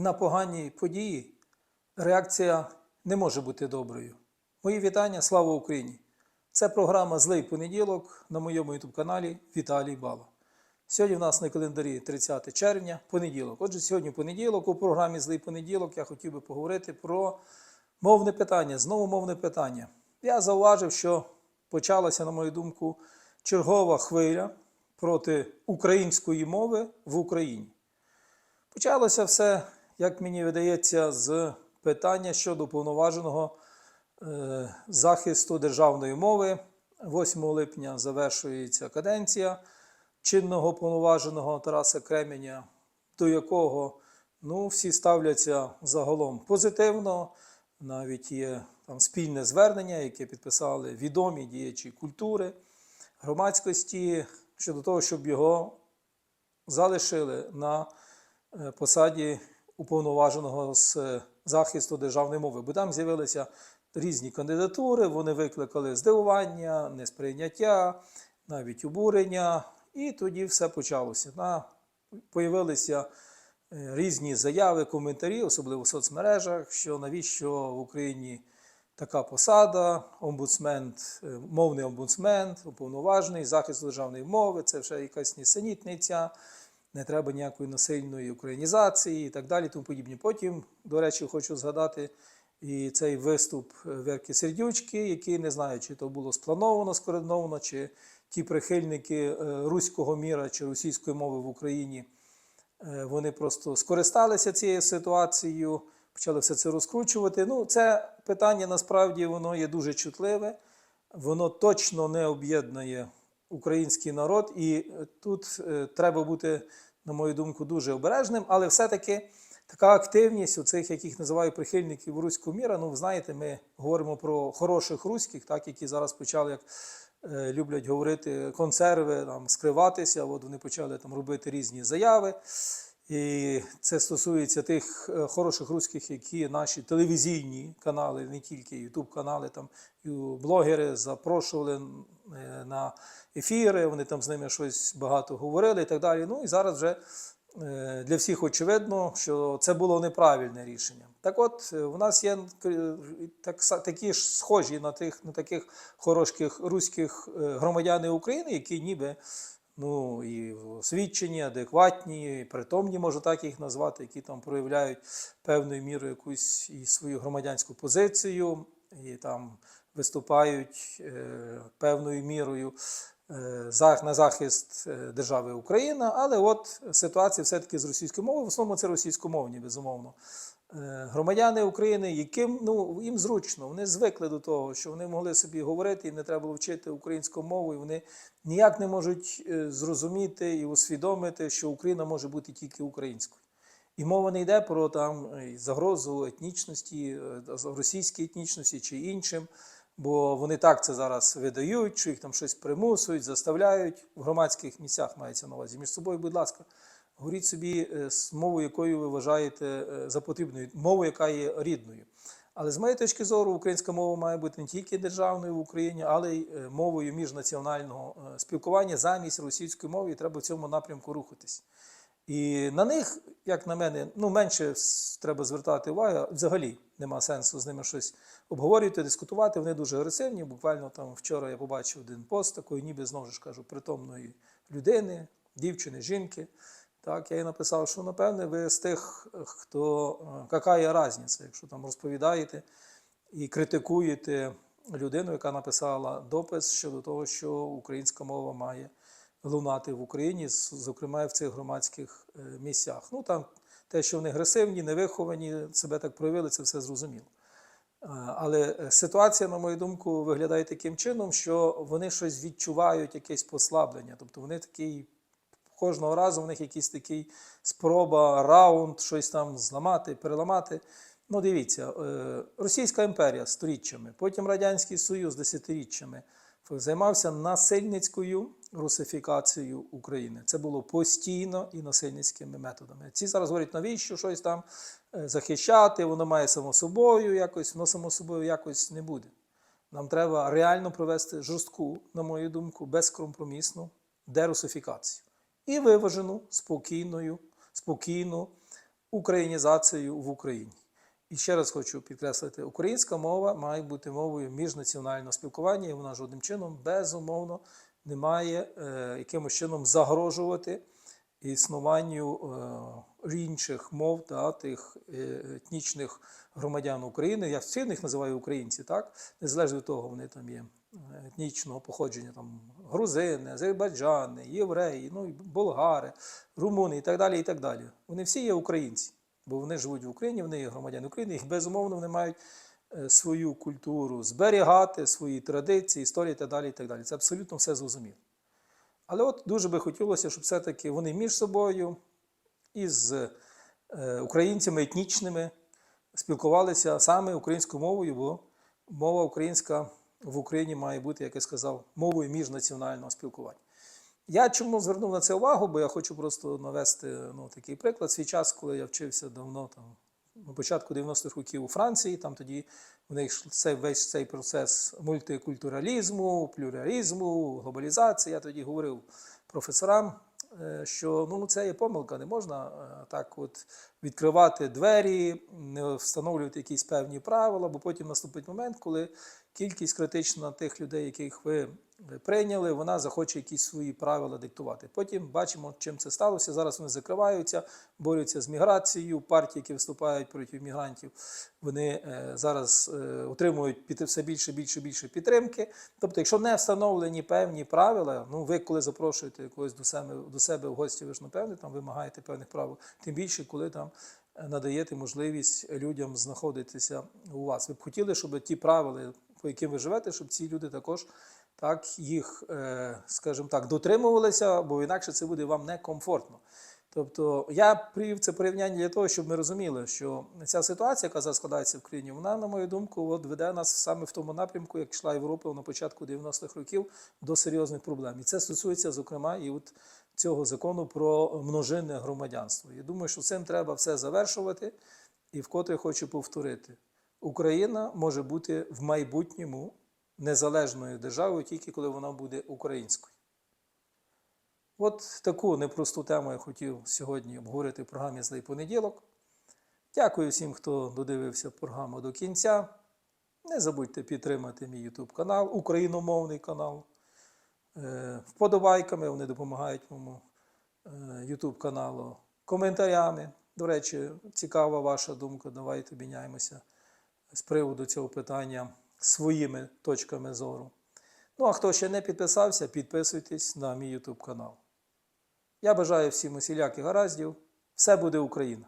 на погані події реакція не може бути доброю. Мої вітання, слава Україні! Це програма Злий понеділок на моєму youtube каналі Віталій Бала. Сьогодні в нас на календарі 30 червня, понеділок. Отже, сьогодні понеділок, у програмі Злий понеділок я хотів би поговорити про мовне питання. Знову мовне питання. Я зауважив, що почалася, на мою думку, чергова хвиля проти української мови в Україні. Почалося все, як мені видається, з питання щодо повноваженого е, захисту державної мови. 8 липня завершується каденція чинного повноваженого Тараса Кременя, до якого ну, всі ставляться загалом позитивно. Навіть є там спільне звернення, яке підписали відомі діячі культури, громадськості щодо того, щоб його залишили на е, посаді уповноваженого з захисту державної мови. Бо там з'явилися різні кандидатури, вони викликали здивування, несприйняття, навіть обурення. І тоді все почалося. На, появилися е, різні заяви, коментарі, особливо в соцмережах, що навіщо в Україні така посада, омбудсмен, е, мовний омбудсмен, уповноважений, захист державної мови, це вже якась нісенітниця, не треба ніякої насильної українізації і так далі. Тому подібні. Потім, до речі, хочу згадати і цей виступ е, Верки Сердючки, який не знаю, чи то було сплановано, скоординовано, чи ті прихильники е, руського міра чи російської мови в Україні. Е, Вони просто скористалися цією ситуацією, почали все це розкручувати. Ну, це питання насправді воно є дуже чутливе, воно точно не об'єднує український народ, і е, тут е, треба бути, на мою думку, дуже обережним, але все-таки така активність у цих, яких називаю прихильників руського міра. Ну, знаєте, ми говоримо про хороших руських, так, які зараз почали, як е, люблять говорити, консерви, там, скриватися. От вони почали там робити різні заяви. І це стосується тих хороших руських, які наші телевізійні канали, не тільки Ютуб канали, там блогери запрошували на ефіри, вони там з ними щось багато говорили і так далі. Ну і зараз вже е, для всіх очевидно, що це було неправильне рішення. Так от, е, у нас є е, так, такі ж схожі на тих на таких хороших руських е, громадяни України, які ніби ну, і освічені, адекватні, притомні, можу так їх назвати, які там проявляють певною мірою якусь і свою громадянську позицію, і там виступають е, певною мірою е, на захист е, держави Україна. Але от ситуація все-таки з російською мовою, в основному це російськомовні, безумовно. Громадяни України, яким ну, їм зручно, вони звикли до того, що вони могли собі говорити, їм не треба було вчити українську мову, і вони ніяк не можуть зрозуміти і усвідомити, що Україна може бути тільки українською. І мова не йде про там загрозу етнічності, російській етнічності чи іншим, бо вони так це зараз видають, що їх там щось примусують, заставляють в громадських місцях мається на увазі. Між собою, будь ласка, говоріть собі е, з мовою, якою ви вважаєте е, за потрібною, мовою, яка є рідною. Але з моєї точки зору, українська мова має бути не тільки державною в Україні, але й е, мовою міжнаціонального е, спілкування замість російської мови, і треба в цьому напрямку рухатись. І на них, як на мене, ну менше треба звертати увагу. Взагалі нема сенсу з ними щось обговорювати, дискутувати. Вони дуже агресивні. Буквально там вчора я побачив один пост такої, ніби знову ж кажу, притомної людини, дівчини, жінки. Так, я їй написав, що напевне ви з тих, хто е, яка є різниця, якщо там розповідаєте і критикуєте людину, яка написала допис щодо того, що українська мова має лунати в Україні, зокрема в цих громадських е, місцях. Ну там те, що вони агресивні, невиховані, себе так проявили, це все зрозуміло. Але е, ситуація, на мою думку, виглядає таким чином, що вони щось відчувають, якесь послаблення. Тобто вони такий кожного разу в них якийсь такий спроба, раунд, щось там зламати, переламати. Ну, дивіться, е, Російська імперія сторіччями, потім Радянський Союз десятиріччями займався насильницькою русифікацією України. Це було постійно і насильницькими методами. Ці зараз говорять, навіщо щось там е, захищати, воно має само собою якось, воно само собою якось не буде. Нам треба реально провести жорстку, на мою думку, безкомпромісну дерусифікацію і виважену, спокійною, спокійну українізацією в Україні. І ще раз хочу підкреслити: українська мова має бути мовою міжнаціонального спілкування, і вона жодним чином безумовно не має е, якимось чином загрожувати існуванню е, інших мов та тих е, етнічних громадян України. Я всіх них називаю українці, так незалежно від того, вони там є етнічного походження, там грузини, азербайджани, євреї, ну і болгари, румуни і так далі. І так далі. Вони всі є українці, бо вони живуть в Україні, вони є громадяни України, і безумовно вони мають свою культуру зберігати, свої традиції, історії і так далі. І так далі. Це абсолютно все зрозуміло. Але от дуже би хотілося, щоб все-таки вони між собою із е, українцями етнічними спілкувалися саме українською мовою, бо мова українська в Україні має бути, як я сказав, мовою міжнаціонального спілкування. Я чому звернув на це увагу, бо я хочу просто навести ну, такий приклад. Свій час, коли я вчився давно, там, початку 90-х років у Франції, там тоді в них цей, весь цей процес мультикультуралізму, плюралізму, глобалізації. Я тоді говорив професорам, е, що ну, це є помилка, не можна е, так от відкривати двері, не встановлювати якісь певні правила, бо потім наступить момент, коли кількість критична тих людей, яких ви прийняли, вона захоче якісь свої правила диктувати. Потім бачимо, чим це сталося. Зараз вони закриваються, борються з міграцією. Партії, які виступають проти мігрантів, вони е, зараз е, отримують під все більше, більше, більше підтримки. Тобто, якщо не встановлені певні правила, ну ви коли запрошуєте когось до себе до себе в гості, ви ж напевне там вимагаєте певних правил, тим більше, коли там надаєте можливість людям знаходитися у вас. Ви б хотіли, щоб ті правила, по яким ви живете, щоб ці люди також так їх, е, скажімо так, дотримувалися, бо інакше це буде вам некомфортно. Тобто я привів це порівняння для того, щоб ми розуміли, що ця ситуація, яка зараз складається в країні, вона, на мою думку, от веде нас саме в тому напрямку, як йшла Європа на початку 90-х років до серйозних проблем. І це стосується, зокрема, і от цього закону про множинне громадянство. Я думаю, що цим треба все завершувати. І вкотре хочу повторити: Україна може бути в майбутньому незалежною державою, тільки коли вона буде українською. От таку непросту тему я хотів сьогодні обговорити в програмі Злий понеділок. Дякую всім, хто додивився програму до кінця. Не забудьте підтримати мій YouTube канал, україномовний канал. Е, Вподобайками вони допомагають моєму е, YouTube каналу, коментарями. До речі, цікава ваша думка. Давайте обміняємося з приводу цього питання своїми точками зору. Ну, а хто ще не підписався, підписуйтесь на мій YouTube канал. Я бажаю всім усіляких гараздів. Все буде Україна!